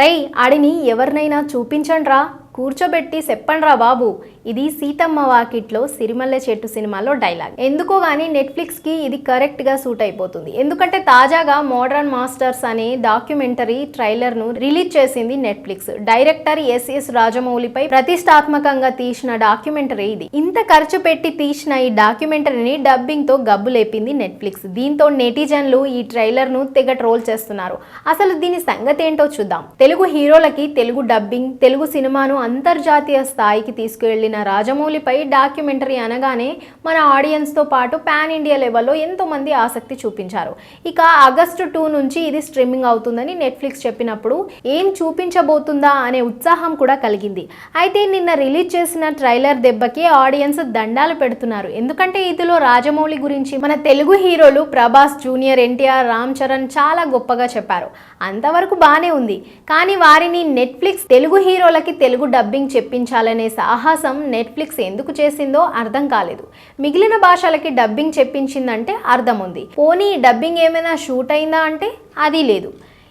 రై ఆడిని ఎవరినైనా చూపించండ్రా. కూర్చోబెట్టి చెప్పండ్రా బాబు. ఇది సీతమ్మ వాకిట్లో సిరిమల్లె చెట్టు సినిమాలో డైలాగ్. ఎందుకో గానీ నెట్ఫ్లిక్స్కి ఇది కరెక్ట్గా సూట్ అయిపోతుంది. ఎందుకంటే తాజాగా మోడర్న్ మాస్టర్స్ అనే డాక్యుమెంటరీ ట్రైలర్ను రిలీజ్ చేసింది నెట్ఫ్లిక్స్. డైరెక్టర్ ఎస్ఎస్ రాజమౌళిపై ప్రతిష్టాత్మకంగా తీసిన డాక్యుమెంటరీ ఇది. ఇంత ఖర్చు పెట్టి తీసిన ఈ డాక్యుమెంటరీని డబ్బింగ్తో గబ్బులేపింది గబ్బు లేపింది నెట్ఫ్లిక్స్. దీంతో నెటిజన్లు ఈ ట్రైలర్ను తెగ ట్రోల్ చేస్తున్నారు. అసలు దీని సంగతి ఏంటో చూద్దాం. తెలుగు హీరోలకి తెలుగు డబ్బింగ్ తెలుగు సినిమాను అంతర్జాతీయ స్థాయికి తీసుకువెళ్ళిన రాజమౌళిపై డాక్యుమెంటరీ అనగానే మన ఆడియన్స్తో పాటు పాన్ ఇండియా లెవెల్లో ఎంతోమంది ఆసక్తి చూపించారు. ఇక ఆగస్టు టూ నుంచి ఇది స్ట్రీమింగ్ అవుతుందని నెట్ఫ్లిక్స్ చెప్పినప్పుడు ఏం చూపించబోతుందా అనే ఉత్సాహం కూడా కలిగింది. అయితే నిన్న రిలీజ్ చేసిన ట్రైలర్ దెబ్బకి ఆడియన్స్ దండాలు పెడుతున్నారు. ఎందుకంటే ఇందులో రాజమౌళి గురించి మన తెలుగు హీరోలు ప్రభాస్ జూనియర్ ఎన్టీఆర్ రామ్ చరణ్ చాలా గొప్పగా చెప్పారు. అంతవరకు బాగానే ఉంది. కానీ వారిని నెట్ఫ్లిక్స్ తెలుగు హీరోలకి తెలుగు డబ్బింగ్ చెప్పించాలనే సాహసం నెట్ఫ్లిక్స్ ఎందుకు చేసిందో అర్థం కాలేదు. మిగిలిన భాషలకి డబ్బింగ్ చెప్పించిందంటే అర్థం ఉంది పోనీ డబ్బింగ్ ఏమైనా షూట్ అయిందా అంటే అది లేదు.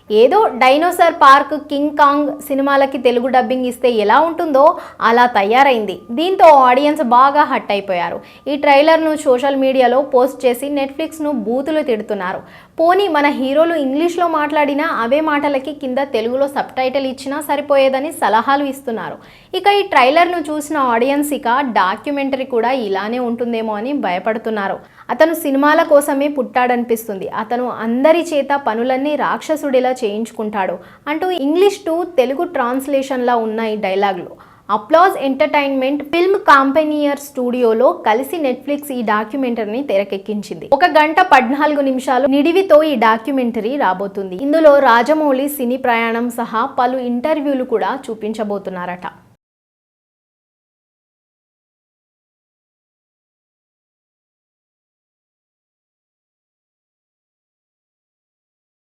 ఏదో డైనోసార్ పార్క్ కింగ్ కాంగ్ సినిమాలకి తెలుగు డబ్బింగ్ ఇస్తే ఎలా ఉంటుందో అలా తయారైంది. దీంతో ఆడియన్స్ బాగా హట్ అయిపోయారు. ఈ ట్రైలర్ను సోషల్ మీడియాలో పోస్ట్ చేసి నెట్ఫ్లిక్స్ను బూతులు తిడుతున్నారు. పోనీ మన హీరోలు ఇంగ్లీష్లో మాట్లాడినా అవే మాటలకి కింద తెలుగులో సబ్ టైటిల్ ఇచ్చినా సరిపోయేదని సలహాలు ఇస్తున్నారు. ఇక ఈ ట్రైలర్ను చూసిన ఆడియన్స్ ఇక డాక్యుమెంటరీ కూడా ఇలానే ఉంటుందేమో అని భయపడుతున్నారు. అతను సినిమాల కోసమే పుట్టాడనిపిస్తుంది. అతను అందరి చేత పనులన్నీ రాక్షసుడిలా చేయించుకుంటాడు అంటూ ఇంగ్లీష్ టు తెలుగు ట్రాన్స్లేషన్లా ఉన్న ఈ డైలాగ్లో. అప్లాజ్ ఎంటర్టైన్మెంట్ ఫిల్మ్ కాంపెనియర్ స్టూడియోలో కలిసి నెట్ఫ్లిక్స్ ఈ డాక్యుమెంటరీని తెరకెక్కించింది. ఒక గంట పద్నాలుగు నిమిషాలు నిడివితో ఈ డాక్యుమెంటరీ రాబోతుంది. ఇందులో రాజమౌళి సినీ ప్రయాణం సహా పలు ఇంటర్వ్యూలు కూడా చూపించబోతున్నారట.